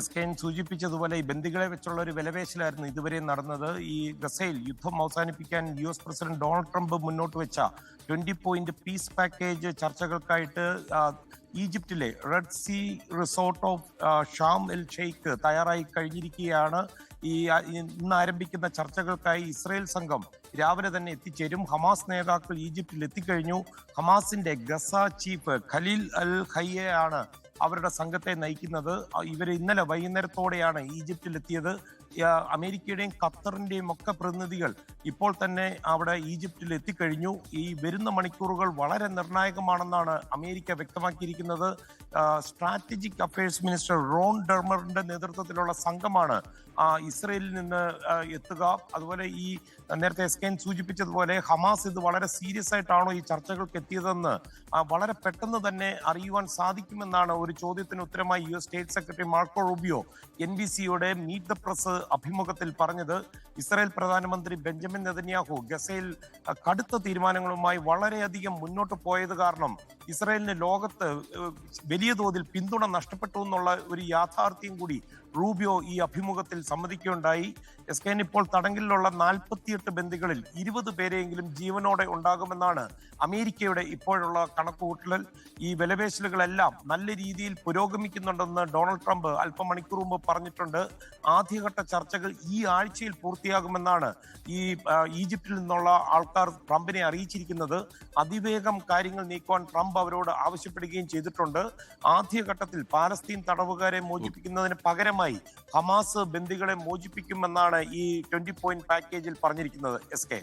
S സൂചിപ്പിച്ചതുപോലെ ഈ ബന്ദികളെ വെച്ചുള്ള ഒരു വിലപേശലായിരുന്നു ഇതുവരെ നടന്നത്. ഈ ഗസയിൽ യുദ്ധം അവസാനിപ്പിക്കാൻ U S president Donald Trump മുന്നോട്ട് വെച്ച ട്വന്റി പോയിന്റ് പീസ് പാക്കേജ് ചർച്ചകൾക്കായിട്ട് ഈജിപ്തിലെ Red Sea resort of Sharm El Sheikh തയ്യാറായി കഴിഞ്ഞിരിക്കുകയാണ്. ഈ ഇന്ന് ആരംഭിക്കുന്ന ചർച്ചകൾക്കായി ഇസ്രയേൽ സംഘം രാവിലെ തന്നെ എത്തിച്ചേരും. ഹമാസ് നേതാക്കൾ ഈജിപ്തിൽ എത്തിക്കഴിഞ്ഞു. ഹമാസിന്റെ ഗസ ചീഫ് ഖലീൽ അൽ ഹയ്യയാണ് അവരുടെ സംഘത്തെ നയിക്കുന്നത് ഇവർ ഇന്നലെ വൈകുന്നേരത്തോടെയാണ് ആ, അമേരിക്കയുടെയും ഖത്തറിന്റെയും ഒക്കെ പ്രതിനിധികൾ ഇപ്പോൾ തന്നെ അവിടെ ഈജിപ്തിൽ എത്തിക്കഴിഞ്ഞു. ഈ വരുന്ന മണിക്കൂറുകൾ വളരെ നിർണായകമാണെന്നാണ് അമേരിക്ക വ്യക്തമാക്കിയിരിക്കുന്നത്. സ്ട്രാറ്റജിക് അഫയേഴ്സ് മിനിസ്റ്റർ റോൺ ഡെർമറിന്റെ നേതൃത്വത്തിലുള്ള സംഘമാണ് ഇസ്രയേലിൽ നിന്ന് എത്തുക. അതുപോലെ ഈ നേരത്തെ എസ് കെൻ സൂചിപ്പിച്ചതുപോലെ ഹമാസ് ഇത് വളരെ സീരിയസ് ആയിട്ടാണോ ഈ ചർച്ചകൾക്ക് എത്തിയതെന്ന് വളരെ പെട്ടെന്ന് തന്നെ അറിയുവാൻ സാധിക്കുമെന്നാണ് ഒരു ചോദ്യത്തിന് ഉത്തരമായി U S state secretary Marco Rubio N B സിയുടെ മീറ്റ് ദ പ്രസ് അഭിമുഖത്തിൽ പറഞ്ഞത് ഇസ്രായേൽ പ്രധാനമന്ത്രി ബെഞ്ചമിൻ നെതന്യാഹു ഗസയിൽ കടുത്ത തീരുമാനങ്ങളുമായി വളരെയധികം മുന്നോട്ട് പോയത് കാരണം ഇസ്രായേലിന് ലോകത്ത് വലിയ തോതിൽ പിന്തുണ നഷ്ടപ്പെട്ടു എന്നുള്ള ഒരു യാഥാർത്ഥ്യം കൂടി റൂബിയോ ഈ അഭിമുഖത്തിൽ സമ്മതിക്കുകയുണ്ടായി. എസ് കെൻ ഇപ്പോൾ തടങ്കലിലുള്ള നാൽപ്പത്തിയെട്ട് ബന്ധികളിൽ ഇരുപത് പേരെയെങ്കിലും ജീവനോടെ ഉണ്ടാകുമെന്നാണ് അമേരിക്കയുടെ ഇപ്പോഴുള്ള കണക്കുകൂട്ടൽ. ഈ വിലപേശലുകളെല്ലാം നല്ല രീതിയിൽ പുരോഗമിക്കുന്നുണ്ടെന്ന് ഡൊണാൾഡ് ട്രംപ് അല്പമണിക്കൂർ മുമ്പ് പറഞ്ഞിട്ടുണ്ട്. ആദ്യഘട്ട ചർച്ചകൾ ഈ ആഴ്ചയിൽ പൂർത്തിയാകുമെന്നാണ് ഈ ഈജിപ്തിൽ നിന്നുള്ള ആൾക്കാർ ട്രംപിനെ അറിയിച്ചിരിക്കുന്നത്. അതിവേഗം കാര്യങ്ങൾ നീക്കുവാൻ ട്രംപ് അവരോട് ആവശ്യപ്പെടുകയും ചെയ്തിട്ടുണ്ട്. ആദ്യഘട്ടത്തിൽ പാലസ്തീൻ തടവുകാരെ മോചിപ്പിക്കുന്നതിന് പകരമായി ഹമാസ് ബന്ദികളെ മോചിപ്പിക്കുമെന്നാണ് ഈ ട്വന്റി പോയിന്റ് പാക്കേജിൽ പറഞ്ഞിരിക്കുന്നത്. S K.